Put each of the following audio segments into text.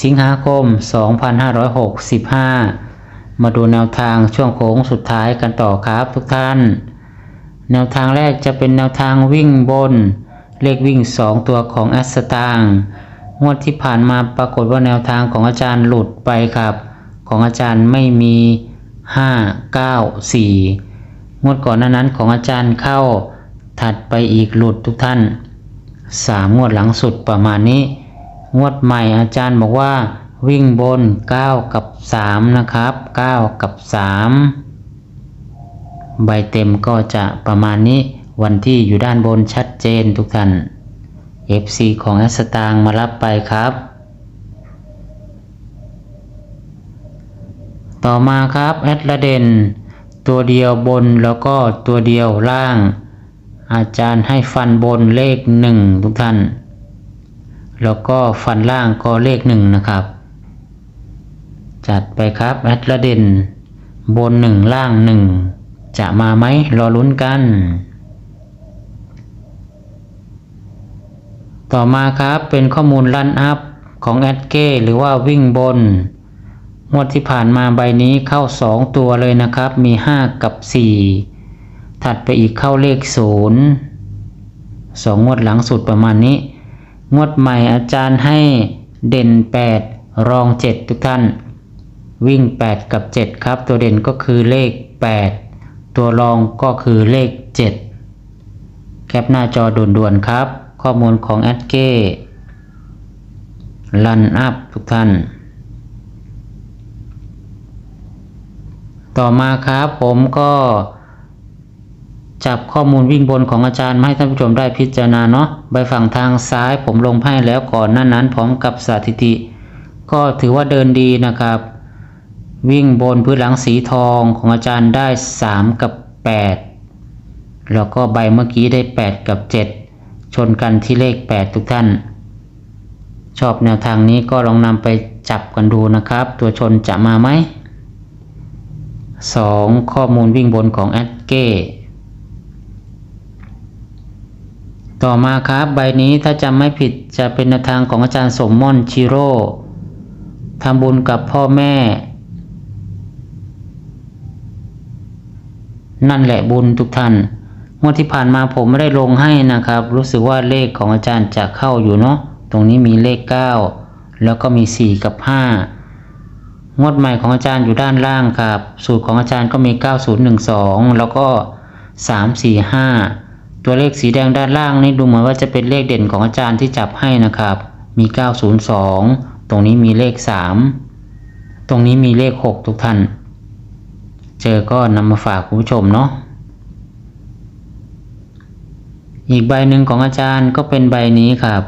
สิงหาคม 2565 มาดูแนวทางช่วงโค้งสุดท้ายกันต่อครับทุกท่าน แนวทางแรกจะเป็นแนวทางวิ่งบน เลขวิ่ง 2 ตัวของแอสตางงวดที่ผ่านมาปรากฏว่าแนวทางของอาจารย์หลุดไปครับ ของอาจารย์ไม่มี 5 9 4 งวดก่อนหน้านั้นของอาจารย์เข้าถัดไปอีกหลุดทุกท่าน 3 งวดหลังสุดประมาณนี้ งวดใหม่อาจารย์บอกว่า วิ่งบน 9 กับ 3 นะครับ 9 กับ 3 ใบเต็มก็จะประมาณนี้วันที่อยู่ด้านบนชัดเจนทุกท่าน FC ของแอสตางมารับไปครับ ต่อมาครับแอดละเดนตัวเดียวบนแล้วก็ตัวเดียวล่าง อาจารย์ให้ฟันบนเลขหนึ่งทุกท่าน แล้วก็ฟันล่างก็เลขหนึ่งนะครับ จัดไปครับแอดละเดนบนหนึ่งล่างหนึ่งจะมาไหมรอลุ้นกัน ต่อมาครับเป็นข้อมูลลันอัพของแอดเก้หรือว่าวิ่งบน งวดที่ผ่านมาใบนี้เข้า 2 ตัวเลยนะครับ มี 5 กับ 4 ถัดไปอีกเข้าเลข 0 2 งวดหลังสุดประมาณนี้ งวดใหม่อาจารย์ให้เด่น 8 รอง 7 ทุกท่าน วิ่ง 8 กับ 7 ครับ ตัวเด่นก็คือเลข 8 ตัวรองก็คือเลข 7 แคปหน้าจอด่วนๆครับ ข้อมูลของแอดเก้ลันอัพทุกท่าน ต่อมาครับผมก็ จับข้อมูลวิ่งบนของอาจารย์มาให้ท่านผู้ชมได้พิจารณาเนาะใบฝั่งทางซ้ายผมลงให้แล้วก่อนหน้านั้นพร้อมกับสถิติ ก็ถือว่าเดินดีนะครับ วิ่งบนพื้นหลังสีทองของอาจารย์ได้ 3 กับ 8 แล้วก็ใบเมื่อกี้ได้ 8 กับ 7 ชนกันที่เลข 8 ทุกท่าน ชอบแนวทางนี้ก็ลองนำไปจับกันดูนะครับ ตัวชนจะมาไหม 2. ข้อมูลวิ่งบนของแอดเก้ ต่อมาครับใบนี้ถ้าจำไม่ผิดจะเป็นทางของอาจารย์สมม่อนชิโร่ทำบุญกับพ่อแม่ นั่นแหละบุญทุกท่านงวดที่ผ่านมาผมไม่ได้ลงให้นะครับ รู้สึกว่าเลขของอาจารย์จะเข้าอยู่เนาะตรงนี้มีเลข 9 แล้วก็มี 4 กับ 5 งวดใหม่ของอาจารย์อยู่ด้านล่างครับ สูตรของอาจารย์ก็มี 9012 แล้วก็ 345 ตัวเลขสีแดงด้านล่างนี่ดูเหมือนว่าจะเป็นเลขเด่นของอาจารย์ที่จับให้นะครับ มี 902 ตรงนี้มีเลข 3 ตรงนี้มีเลข 6 ทุกท่าน เจอก็นำมาฝากคุณผู้ชมเนาะ อีกใบหนึ่งของอาจารย์ก็เป็นใบนี้ครับ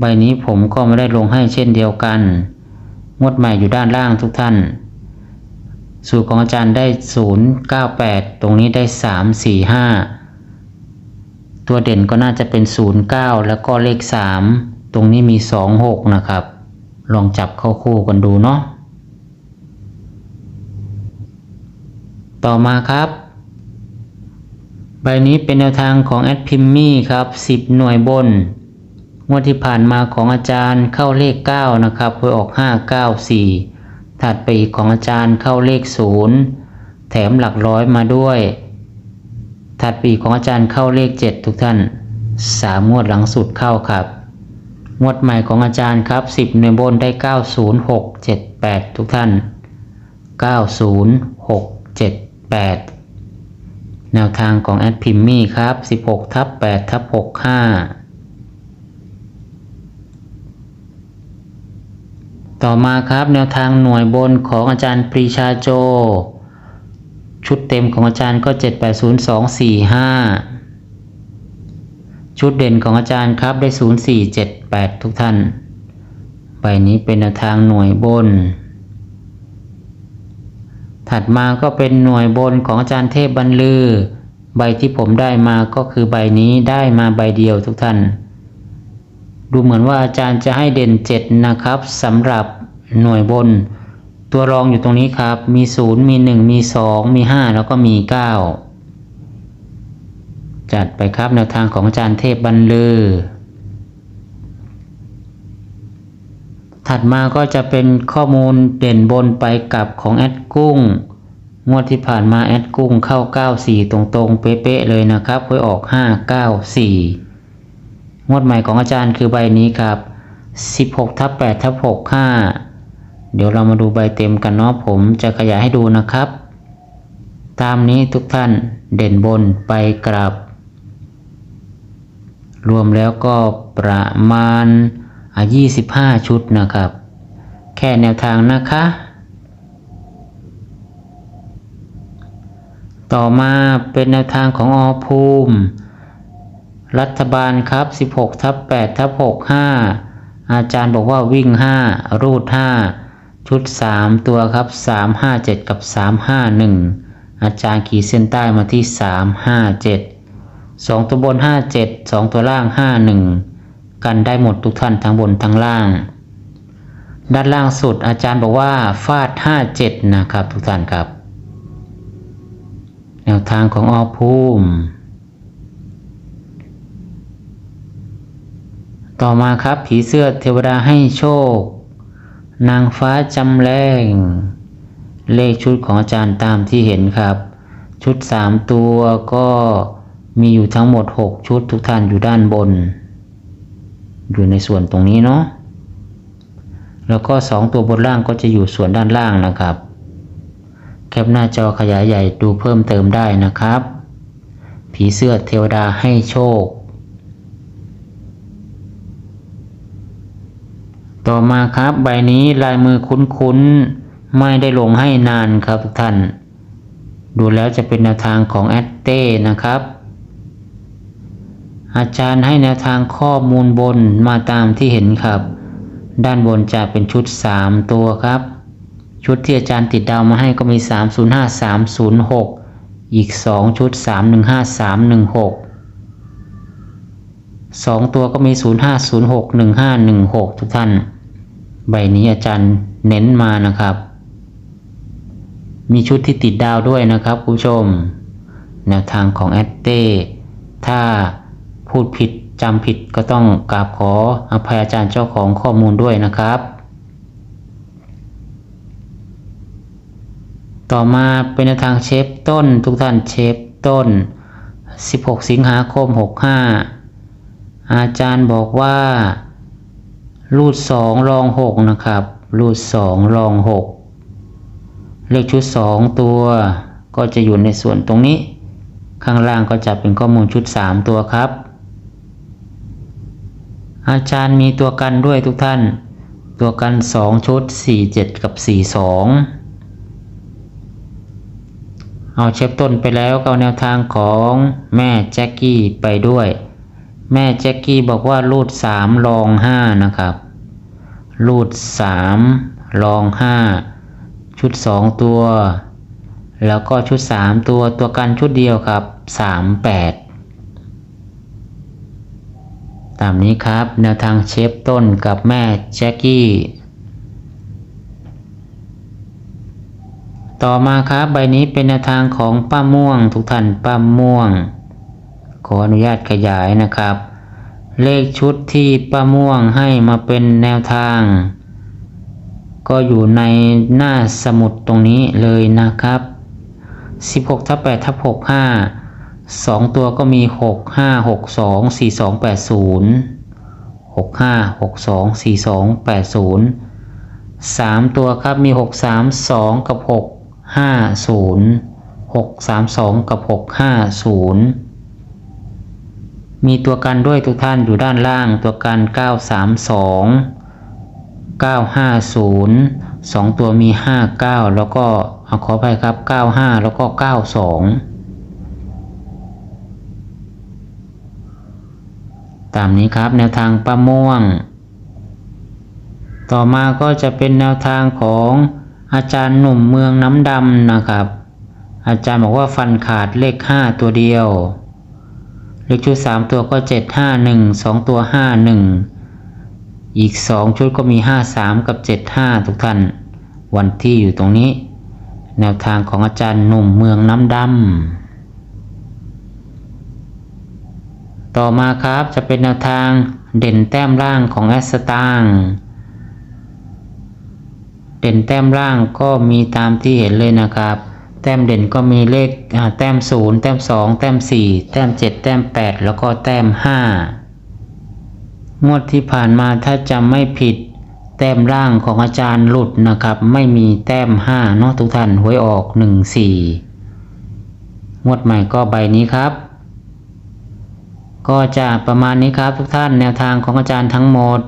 ใบนี้ผมก็ไม่ได้ลงให้เช่นเดียวกัน งวดใหม่อยู่ด้านล่างทุกท่าน สูตรของอาจารย์ได้ 098 ตรงนี้ได้ 345 ตัวเด่นก็น่าจะเป็น 09 แล้วก็เลข 3 ตรงนี้มี 26 นะครับ ลองจับเข้าคู่กันดูเนาะต่อมาครับ ใบนี้เป็นแนวทางของแอดพิมมี่ครับ 10 หน่วยบน งวดที่ผ่านมาของอาจารย์เข้าเลข 9 นะครับเพื่อออก 594 ถัดไปอีกของอาจารย์เข้าเลข 0 แถมหลักร้อยมาด้วย ถัดปีของอาจารย์เข้าเลข 7 ทุกท่าน3งวดหลังสุดเข้าครับ งวดใหม่ของอาจารย์ครับ 10หน่วยบนได้ 90678 ทุกท่าน 90678 แนวทางของแอดพิมมี่ครับ 16ทับ8ทับ65 ต่อมาครับแนวทางหน่วยบนของอาจารย์ปรีชาโจ ชุดเต็มของอาจารย์ก็ 780245 ชุดเด่นของอาจารย์ครับได้ 0478 ทุกท่าน ใบนี้เป็นทางหน่วยบน ถัดมาก็เป็นหน่วยบนของอาจารย์เทพบรรลือ ใบที่ผมได้มาก็คือใบนี้ได้มาใบเดียวทุกท่าน ดูเหมือนว่าอาจารย์จะให้เด่นเจ็ดนะครับสำหรับหน่วยบน ตัวรองอยู่ตรงนี้ครับ มีศูนย์มีหนึ่งมีสองมีห้าแล้วก็มีเก้าจัดไปครับแนวทางของอาจารย์เทพบรรลือ ถัดมาก็จะเป็นข้อมูลเด่นบนไปกับของแอดกุ้ง งวดที่ผ่านมาแอดกุ้งเข้า 94 ตรงๆ เป๊ะๆเลยนะครับไว้ออก 594 งวดใหม่ของอาจารย์คือใบนี้ครับ 16ทับ8ทับ65 เดี๋ยวเรามาดูใบเต็มกันเนาะผมจะขยายให้ดูนะครับ ตามนี้ทุกท่านเด่นบนไปกลับรวมแล้วก็ประมาณอะ25 ชุดนะครับ แค่แนวทางนะคะ ต่อมาเป็นแนวทางของอภูมิ รัฐบาลครับ 16ทับ8ทับ65 อาจารย์บอกว่าวิ่ง 5 รูด 5 ชุด 3 ตัวครับ 357 กับ 351 อาจารย์ขีดเส้นใต้มาที่ 357 2 ตัวบน 57 2 ตัวล่าง 51 กันได้หมดทุกท่านทั้งบนทั้งล่าง ด้านล่างสุดอาจารย์บอกว่าฟาด 57 นะครับทุกท่านครับ แนวทางของออภูมิต่อมาครับผีเสื้อเทวดาให้โชค นางฟ้าจำแรงเลขชุดของอาจารย์ตามที่เห็นครับ ชุด 3 ตัวก็มีอยู่ทั้งหมด 6 ชุดทุกท่านอยู่ด้านบน อยู่ในส่วนตรงนี้เนาะแล้วก็ 2 ตัวบนล่างก็จะอยู่ส่วนด้านล่างนะครับ แคปหน้าจอขยายใหญ่ดูเพิ่มเติมได้นะครับ ผีเสื้อเทวดาให้โชค ต่อมาครับใบนี้ลายมือคุ้นๆ ไม่ได้ลงให้นานครับทุกท่าน ดูแล้วจะเป็นแนวทางของแอตเต้นะครับ อาจารย์ให้แนวทางข้อมูลบนมาตามที่เห็นครับ ด้านบนจะเป็นชุด 3 ตัวครับ ชุดที่อาจารย์ติดดาวมาให้ก็มี 305 306 อีก 2 ชุด 315 316 2 ตัวก็มี 0506 1516 ทุกท่าน ใบนี้อาจารย์เน้นมานะครับ มีชุดที่ติดดาวด้วยนะครับคุณผู้ชม แนวทางของแอตเต้ถ้าพูดผิดจำผิดก็ต้องกราบขออภัยอาจารย์เจ้าของข้อมูลด้วยนะครับ ต่อมาเป็นแนวทางเชฟต้นทุกท่านเชฟต้น 16 สิงหาคม 65 อาจารย์บอกว่า รูด2รอง6นะครับ รูด2รอง6เลขชุด2ตัวก็จะอยู่ในส่วนตรงนี้ ข้างล่างก็จะเป็นข้อมูลชุด3ตัวครับ อาจารย์มีตัวกันด้วยทุกท่าน ตัวกัน2ชุด47กับ42เอาเชฟต้นไปแล้วก็เอาแนวทางของแม่แจ็คกี้ไปด้วย แม่แจ็คกี้บอกว่ารูด3รอง5นะครับ รูด3รอง5ชุด2ตัว แล้วก็ชุด3ตัวตัวกันชุดเดียวครับ38ตามนี้ครับแนวทางเชฟต้นกับแม่แจ็คกี้ต่อมาครับใบนี้เป็นแนวทางของป้าม่วงทุกท่านป้าม่วง ขออนุญาตขยายนะครับ เลขชุดที่ป้าม่วงให้มาเป็นแนวทาง ก็อยู่ในหน้าสมุดตรงนี้เลยนะครับ 16ทับ8ทับ65 2 ตัวก็มี 6 5 6 2 4 2 8 0 6 5 6 2 4 2 8 0 3 ตัวครับมี 6 3 2 กับ 6 5 0 6 3 2 กับ 6 5 0 มีตัวกันด้วยทุกท่านอยู่ด้านล่างตัวกัน 932 950 2 ตัวมี 59 แล้วก็เอาขอไปครับ 95 แล้วก็ 92 ตามนี้ครับแนวทางป้าม่วง ต่อมาก็จะเป็นแนวทางของอาจารย์หนุ่มเมืองน้ำดำนะครับ อาจารย์บอกว่าฟันขาดเลขห้าตัวเดียว เลขชุดสามตัวก็เจ็ดห้าหนึ่งสองตัวห้าหนึ่งอีกสองชุดก็มีห้าสามกับเจ็ดห้าทุกท่าน วันที่อยู่ตรงนี้ แนวทางของอาจารย์หนุ่มเมืองน้ำดำต่อมาครับจะเป็นแนวทางเด่นแต้มล่างของแอสตางเด่นแต้มล่างก็มีตามที่เห็นเลยนะครับ แต้มเด่นก็มีเลขแต้มศูนย์แต้มสองแต้มสี่แต้มเจ็ดแต้มแปดแล้วก็แต้มห้างวดที่ผ่านมาถ้าจำไม่ผิด แต้มล่างของอาจารย์หลุดนะครับ ไม่มีแต้มห้าเนาะทุกท่านหวยออกหนึ่งสี่งวดใหม่ก็ใบนี้ครับ ก็จะประมาณนี้ครับทุกท่านแนวทางของอาจารย์ทั้งหมด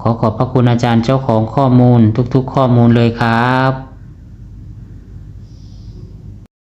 ขอขอบพระคุณอาจารย์เจ้าของข้อมูลทุกๆ ข้อมูลเลยครับ